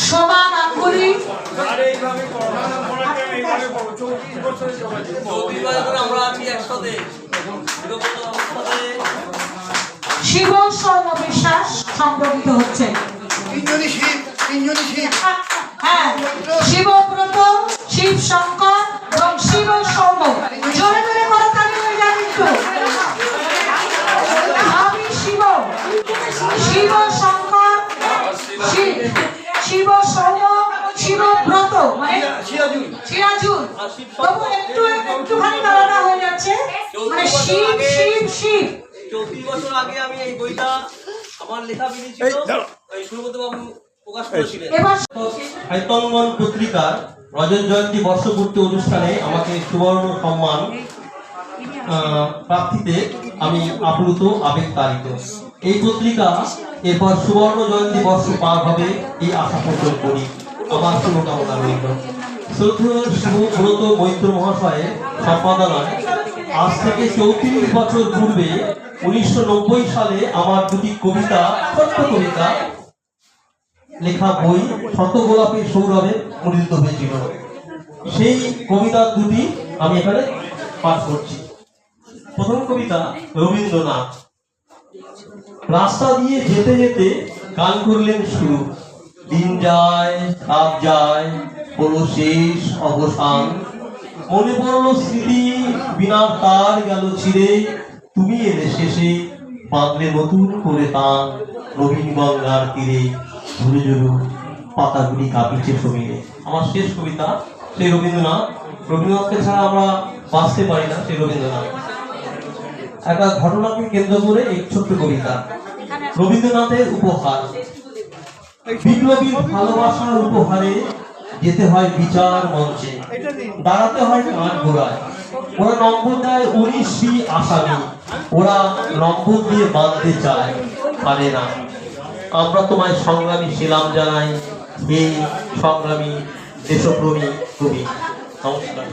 সমান মনে অবস্থাতে শিব সৌম বিশ্বাস সংগঠিত হচ্ছে। তিনজনই শিব তিনজনই শিব। হ্যাঁ শিবব্রত শিব শঙ্কর মানে সিরাজুল সিরাজুল তবু একটু একটুখানি নাড়াটা হয়ে যাচ্ছে। মানে শিব শিব শিব। চৌত্রিশ বছর আগে আমি এই বইটা আমার লেখা বেরিয়েছিল এই সুব্রত বাবু প্রকাশ করেছিলেন। সাহিত্যঙ্গন পত্রিকার রজত জয়ন্তী বর্ষপূর্তি অনুষ্ঠানে আমাকে সুবর্ণ সম্মান আহ, প্রাপ্তিতে আমি আপ্লুত আবেগ তাড়িত এই পত্রিকা এরপর সুবর্ণ জয়ন্তী বর্ষ পার হবে এই আশা পোষণ করি। আমার শুভকামনা রইল শ্রদ্ধেয় শুভব্রত মৈত্র মহাশয়ের সম্পাদনায় আজ থেকে চৌত্রিশ বছর পূর্বে উনিশশো সালে আমার দুটি কবিতা, ছোট্ট কবিতা, লেখা বই শত গোলাপের সৌরভে হয়েছিল। সেই কবিতা দুটি আমি এখানে পাঠ করছি। প্রথম কবিতা, রবীন্দ্রনাথ। রাস্তা দিয়ে যেতে যেতে গান করলেন শুরু দিন যায়, রাত যায় হলো শেষ অবসান। মনে পড়ল স্মৃতি বিনা তার গেল ছিঁড়ে। তুমি এলে শেষে, বাঁধলে নতুন করে তান নবীন গঙ্গার তীরে। ঝুড়ে ঝুড়ু পাতাগুলি কাঁপিছে সমীরে। আমার শেষ কবিতা, সেই রবীন্দ্রনাথ। রবীন্দ্রনাথকে ছাড়া আমরা বাঁচতে পারি না, সেই রবীন্দ্রনাথ। একটা ঘটনাকে কেন্দ্র করে এই ছোট্ট কবিতা। রবীন্দ্রনাথের উপহার। বিপ্লবীর ভালোবাসার উপহারে যেতে হয় বিচার মঞ্চে। দাঁড়াতে হয় কাঠ গোড়ায় ওরা নম্বর দেয় উনিশ বি আসামি। ওরা নম্বর দিয়ে বাঁধতে চায় পারে না। আমরা তোমায় সংগ্রামী ছিলাম জানাই, হে সংগ্রামী দেশপ্রেমী কবি। নমস্কার।